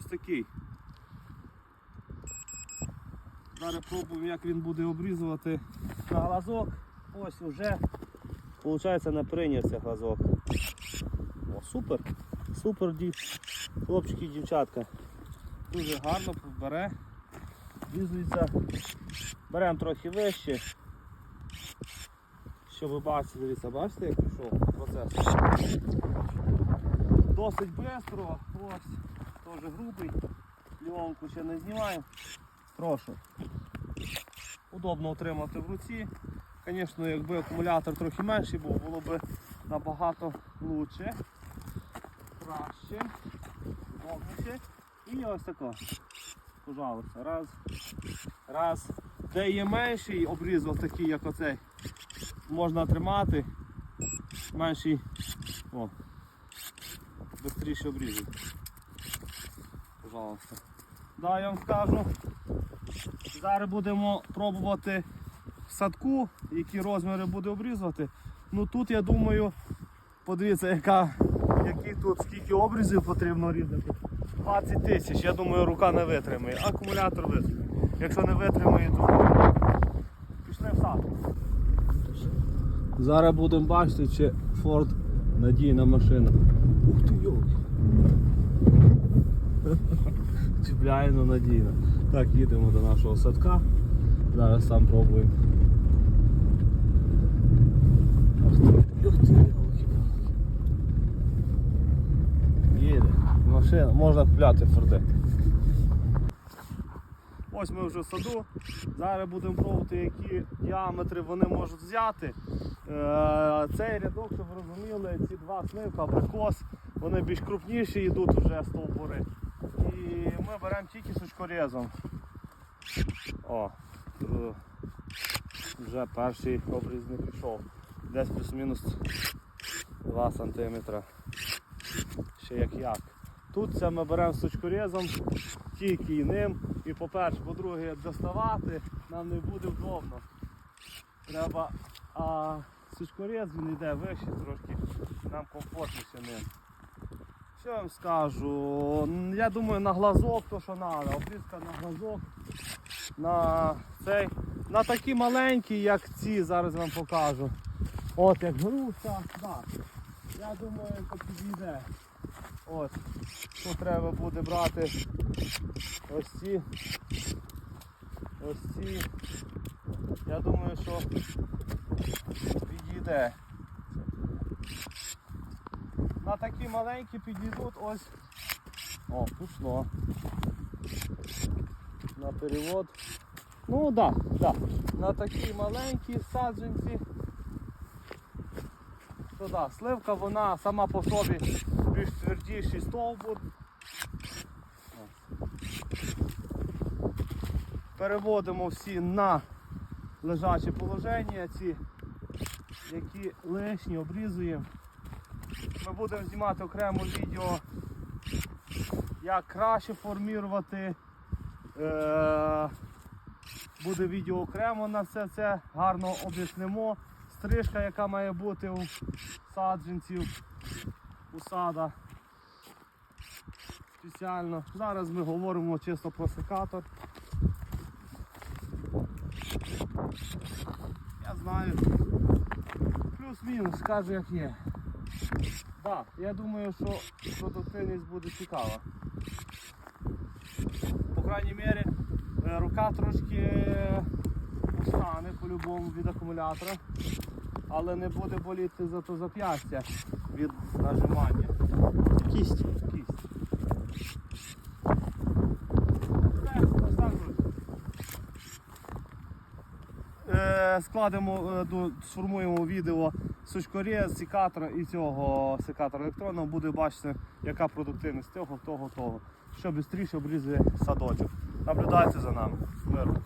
ось такий. Зараз пробуємо, як він буде обрізувати на глазок. Ось уже, виходить, не прийнявся глазок. О, супер. Супер, дів... хлопчики і дівчатка. Дуже гарно бере, обрізується. Беремо трохи вище. Щоб ви бачите, дивіться, бачите, як пішов процес. Досить швидко, ось, теж грубий, льонку ще не знімаємо. Прошу. Удобно отримати в руці. Звісно, якби акумулятор трохи менший був, було б набагато краще, краще, удобніше. І ось тако. Пожалуйста, раз, раз. Де є менший обрізок такий, як оцей, можна тримати. Менший. О, Бистріше обрізати. Пожалуйста. Да, я вам скажу. Зараз будемо пробувати в садку, які розміри буде обрізувати. Ну тут я думаю, подивіться, яка, які тут скільки обрізів потрібно різати. 20 тисяч, я думаю, рука не витримає. Акумулятор витримає. Якщо не витримає, то пішли в сад. Зараз будемо бачити, чи Ford надійна машина. Ух ти йолки. Чіпляє, ну надійно. Так, їдемо до нашого садка. Зараз сам пробуємо. Їде. Машина, можна купляти форди. Ось ми вже в саду. Зараз будемо пробувати, які діаметри вони можуть взяти. Е, Цей рядок, щоб розуміли, ці два сливка, абрикос, вони більш крупніші йдуть вже стовбури. І ми беремо тільки сучкорезом. О, е, вже перший обріз не пішов. Десь плюс-мінус 2 см. Ще як як. Тут це ми беремо сучкорезом, тільки і ним. І по-перше, по-друге, доставати нам не буде вдобно. Треба, а сучкорез він йде вище трошки, нам комфортніше ним. Що я вам скажу? Я думаю на глазок то що треба, обрізка на глазок, на цей, на такі маленькі, як ці, зараз вам покажу. От як груша, так. Я думаю, то підійде. От. Тут треба буде брати ось ці. Ось ці. Я думаю, що підійде. На такі маленькі підійдуть ось. О, пішло. На перевод. Ну так, да, да. на такі маленькі саджанці. То да, сливка вона сама по собі більш твердіший стовбур. Переводимо всі на лежаче положення, ці, які лишні обрізуємо. Ми будемо знімати окремо відео, як краще формувати. Е, буде відео окремо на все це, гарно об'яснимо. Стрижка, яка має бути у саджанців, у сада. Спеціально. Зараз ми говоримо чисто про секатор. Я знаю. Плюс-мінус, скажу як є. Так, я думаю, що продуктивність буде цікава. По крайній мірі, е, рука трошки устане по-любому від акумулятора, але не буде боліти зато зап'ястя від нажимання. Кість. Кість. Е, Складемо, е, сформуємо відео сучкорез, секатора і цього секатора електронного, буде бачити, яка продуктивність того, того, того. Що швидше обрізує садочок. Наблюдайте за нами. Мирно.